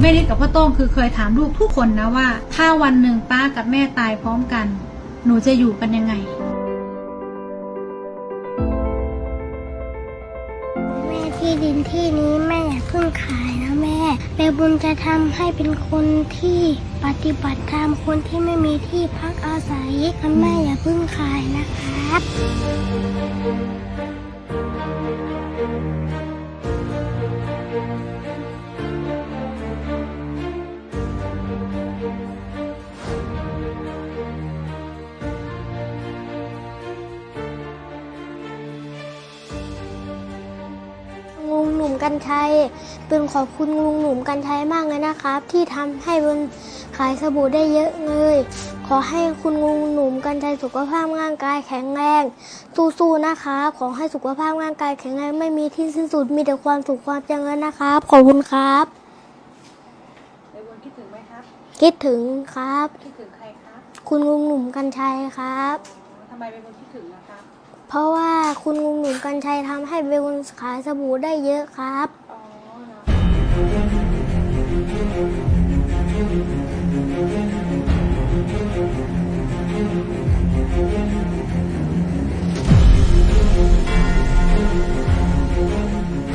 แม่นิดกับพ่อโต้งคือเคยถามลูกทุกคนนะว่า ถ้าวันหนึ่งป้ากับแม่ตายพร้อมกัน หนูจะอยู่กันยังไง แม่ที่ดินที่นี้แม่อย่าเพิ่งขายนะแม่แม่บุญจะทำให้เป็นคนที่ปฏิบัติธรรมคนที่ไม่มีที่พักอาศัยแม่อย่าเพิ่งขายนะครับ ลุงหนุ่มกัญชัยเป็นขอบคุณลุงหนุ่มกัญชัยมากเลยนะครับ ที่ทำให้บนขายสบู่ได้เยอะเลย ขอให้คุณลุงหนุ่มกัญชัยสุขภาพร่างกายแข็งแรง สู้ๆนะครับขอให้สุขภาพร่างกายแข็งแรงไม่มีที่สิ้นสุดมีแต่ความสุขความเจริญนะครับ ขอบคุณครับในบุญคิดถึงไหมครับ คิดถึงครับ คิดถึงใครครับ คุณลุงหนุ่มกัญชัยครับทำไมเป็นคนคิดถึงนะครับ เพราะว่าคุณลุงหนุ่มกัญชัยทำให้เบลขายสบู่ได้เยอะครับ อ๋อเหรอ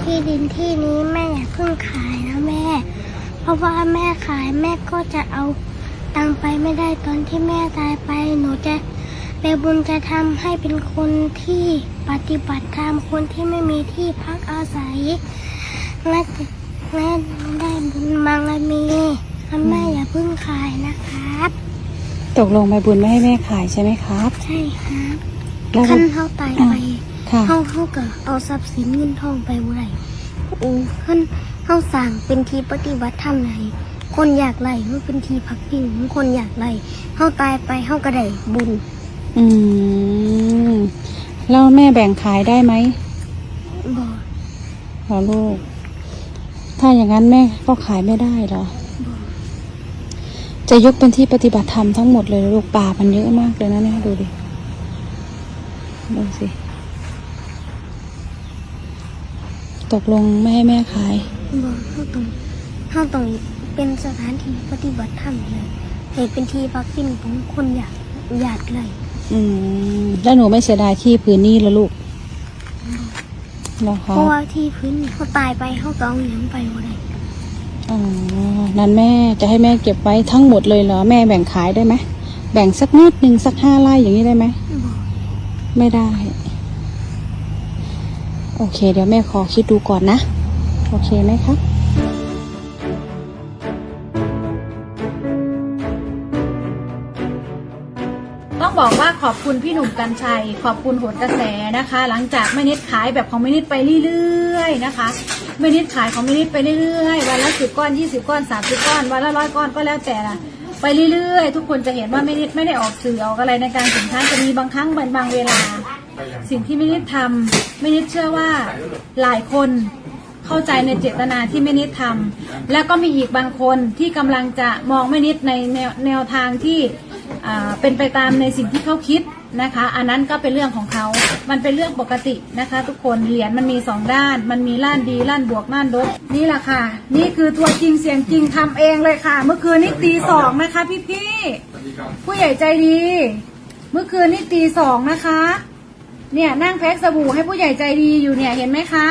ที่ดินที่นี้แม่อย่าเพิ่งขายนะแม่ เพราะว่าแม่ขายแม่ก็จะเอาตังค์ไปไม่ได้ตอนที่แม่ตายไปหนูจะ เบบุญจะทำให้เป็นคนที่ปฏิบัติธรรมคนที่ไม่มีที่พักอาศัยและแม่ได้บุญบารมีแม่อย่าเพิ่งขายนะครับ ตกลงใบบุญไม่ให้แม่ขายใช่ไหมครับ ใช่ครับแล้วขั้นเขาตายไปค่ะเขาเขาก็เอาทรัพย์สินเงินทองไปบ่ได้โอ้ขั้นเขาสั่งเป็นทีปฏิบัติธรรมไหนคนอยากไล่มันเป็นทีพักพิงของคนอยากไล่เขาตายไปเขาก็ได้บุญ อืมแล้วแม่แบ่งขายได้ไหมบอกเหรอลูก ถ้าอย่างนั้นแม่ก็ขายไม่ได้เหรอ จะยกเป็นที่ปฏิบัติธรรมทั้งหมดเลยลูกป่ามันเยอะมากเลยนะเนี่ยดูดิ ดูสิ ตกลงไม่ให้แม่ขายบอกเขาต้องเขาต้องเป็นสถานที่ปฏิบัติธรรมเลยให้เป็นที่พักพิงของคนอยากอยากไล่ อืมแล้วหนูไม่เสียดายที่พื้นนี่แล้วลูกเหรอเพคะราะว่าที่พื้นเขาตายไปเขาก็เอาหยังไปบ่ได้อ๋อนั้นแม่จะให้แม่เก็บไว้ทั้งหมดเลยเหรอ แม่แบ่งขายได้ไหมแบ่งสักนิดหนึ่งสักห้าไร่อย่างนี้ได้ไหมบอกไม่ได้ โอเค เดี๋ยวแม่ขอคิดดูก่อนนะ โอเคไหมครับ บอกว่าขอบคุณพี่หนุ่มกัญชัย ขอบคุณโหนกระแสนะคะ หลังจากแม่นิดขายแบบของแม่นิดไปเรื่อยๆนะคะแม่นิดขายของแม่นิดไปเรื่อยๆวันละสิบก้อนยี่สิบก้อนสามสิบก้อนวันละร้อยก้อนก็แล้วแต่ละไปเรื่อยๆ ทุกคนจะเห็นว่าแม่นิดไม่ได้ออกสื่อออกอะไรในการสินค้าจะมีบางครั้งบางบางเวลา สิ่งที่แม่นิดทำแม่นิดเชื่อว่าหลายคนเข้าใจในเจตนาที่แม่นิดทำแล้วก็มีอีกบางคนที่กำลังจะมองแม่นิดในแนวแนวทางที่ อ่าเป็นไปตามในสิ่งที่เขาคิดนะคะ อันนั้นก็เป็นเรื่องของเขา มันเป็นเรื่องปกตินะคะ ทุกคนเหรียญมันมีสองด้าน มันมีล้านดีล้านบวกล้านลบนี่แหละค่ะ นี่คือตัวจริงเสียงจริงทำเองเลยค่ะ เมื่อคืนนี้ตีสองนะคะ พี่พี่ๆผู้ใหญ่ใจดี เมื่อคืนนี้ตีสองนะคะ เนี่ยนั่งแพ็คสบู่ให้ผู้ใหญ่ใจดีอยู่เนี่ยเห็นไหมคะ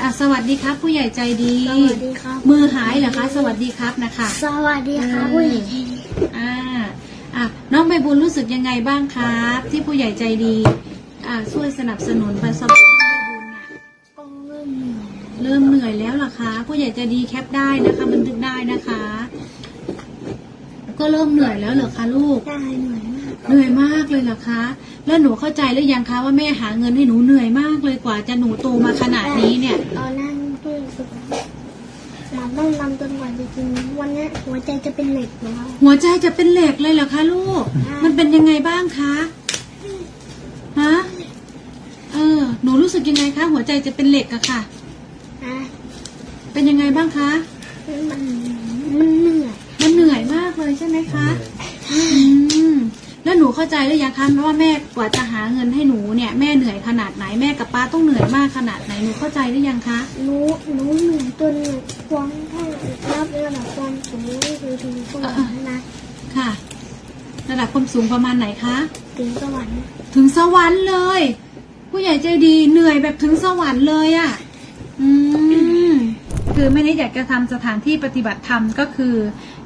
อะสวัสดีครับ ผู้ใหญ่ใจดี สวัสดีครับ มือหายเหรอคะ สวัสดีครับนะคะ สวัสดีครับเออผู้ใหญ่ใจดีอ่า อะน้องใบบุญรู้สึกยังไงบ้างครับที่ผู้ใหญ่ใจดีอ่าช่วยสนับสนุนไปสบู่น้องใบบุญน่ะก็เริ่มเหนื่อยเริ่มเหนื่อยแล้วล่ะคะผู้ใหญ่ใจดีแคปได้นะคะบันทึกได้นะคะ ก็เริ่มเหนื่อยแล้วเหรอคะลูก ได้เหนื่อยมากเหนื่อยมากเลยเหรอคะ แล้วหนูเข้าใจหรือยังคะว่าแม่หาเงินให้หนูเหนื่อยมากเลยกว่าจะหนูโตมาขนาดนี้เนี่ย ตอนนั้นก็รู้สึกว่าเราต้องนำจนกว่าจะกินวันนี้หัวใจจะเป็นเหล็กแล้ว หัวใจจะเป็นเหล็กเลยเหรอคะลูกค่ะมันเป็นยังไงบ้างคะ ฮะ เออ หนูรู้สึกยังไงคะ หัวใจจะเป็นเหล็กอะค่ะ อะเป็นยังไงบ้างคะ มันมันเหนื่อยมันเหนื่อยมากเลยใช่ไหมคะ อืม แล้วหนูเข้าใจหรือยังคะว่าแม่กว่าจะหาเงินให้หนูเนี่ยแม่เหนื่อยขนาดไหนแม่กับป้าต้องเหนื่อยมากขนาดไหนหนูเข้าใจหรือยังคะ หนูหนูเหนื่อยจนควงให้รับระดับ สสูงนี่คือถึงสวรรค์นะค่ะ ระดับความสูงประมาณไหนคะ ถึงสวรรค์ถึงสวรรค์เลย ผู้ใหญ่ใจดีเหนื่อยแบบถึงสวรรค์เลยอะ่ะ อืมคือไม่ได้อยากจะทำสถานที่ปฏิบัติธรรมก็คือ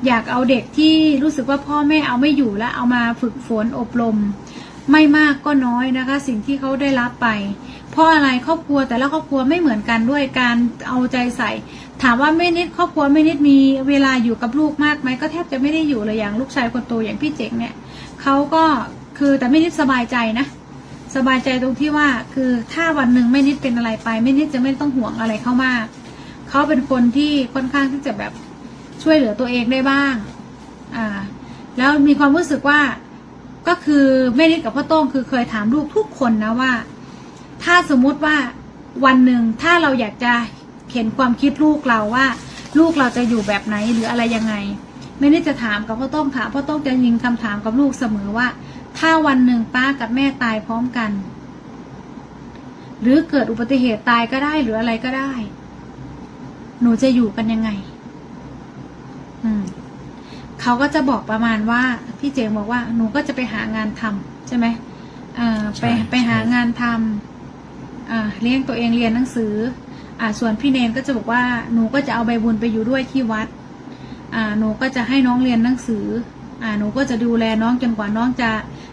อยากเอาเด็กที่รู้สึกว่าพ่อแม่เอาไม่อยู่แล้วเอามาฝึกฝนอบรม ไม่มากก็น้อยนะคะ สิ่งที่เขาได้รับไป เพราะอะไรครอบครัวแต่ละครอบครัวไม่เหมือนกันด้วยการเอาใจใส่ ถามว่าไม่นิดครอบครัวไม่นิดมีเวลาอยู่กับลูกมากไหมก็แทบจะไม่ได้อยู่เลยอย่างลูกชายคนโตอย่างพี่เจ๋งเนี่ยเขาก็คือแต่ไม่นิดสบายใจนะ สบายใจตรงที่ว่าคือถ้าวันหนึ่งไม่นิดเป็นอะไรไป ไม่นิดจะไม่ต้องห่วงอะไรเข้ามากเขาเป็นคนที่ค่อนข้างที่จะแบบช่วยเหลือตัวเองได้บ้างอ่าแล้วมีความรู้สึกว่า ก็คือแม่นิดกับพ่อโต้งคือเคยถามลูกทุกคนนะว่า ถ้าสมมุติว่าวันหนึ่งถ้าเราอยากจะเห็นความคิดลูกเราว่า ลูกเราจะอยู่แบบไหนหรืออะไรยังไงแม่นิดจะถามกับพ่อโต้งถามพ่อโต้งจะยิงคำถามกับลูกเสมอว่า ถ้าวันหนึ่งป้ากับแม่ตายพร้อมกัน หรือเกิดอุบัติเหตุตายก็ได้หรืออะไรก็ได้ หนูจะอยู่กันยังไง อืม เขาก็จะบอกประมาณว่าพี่เจงบอกว่าหนูก็จะไปหางานทำใช่ไหมอ่าไปใช่ไปหางานทำอ่าเลี้ยงตัวเองเรียนหนังสืออ่าส่วนพี่เนนก็จะบอกว่าหนูก็จะเอาใบบุญไปอยู่ด้วยที่วัดอ่าหนูก็จะให้น้องเรียนหนังสืออ่าหนูก็จะดูแลน้องจนกว่าน้องจะ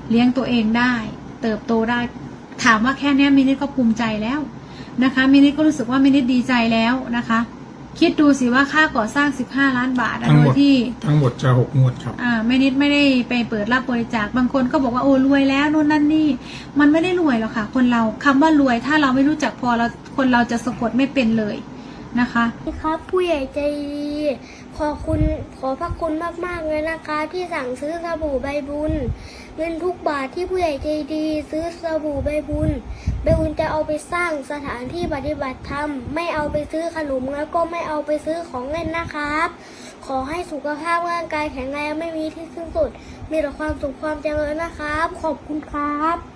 เลี้ยงตัวเองได้ เติบโตได้ ถามว่าแค่เนี้ยมินิดก็ภูมิใจแล้วนะคะมินิดก็รู้สึกว่ามินิดดีใจแล้วนะคะ คิดดูสิว่าค่าก่อสร้าง 15 ล้านบาทอะทั้งโดหมยดที่ ทั้งหมดจะหกงวดครับ อ่าไม่นิดไม่ได้ไปเปิดรับบริจาคบางคนก็บอกว่าโอ้รวยแล้วนู่นนั่นนี่ มันไม่ได้รวยหรอกค่ะ คนเราคำว่ารวยถ้าเราไม่รู้จักพอเราคนเราจะสะกดไม่เป็นเลยนะคะนี่ครับ ผู้ใหญ่ใจดีขอบคุณขอพระคุณมากๆเลยนะคะ ที่สั่งซื้อสบู่ใบบุญ เงินทุกบาทที่ผู้ใหญ่ใจดี ซื้อสบู่ใบบุญ เบบุญจะเอาไปสร้างสถานที่ปฏิบัติธรรม ไม่เอาไปซื้อขนมแล้วก็ไม่เอาไปซื้อของเล่นนะครับ ขอให้สุขภาพร่างกายแข็งแรงไม่มีที่สิ้นสุด มีแต่ความสุขความเจริญนะครับ ขอบคุณครับ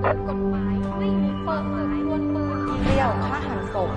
เปรี้ยวฆ่าหันศพ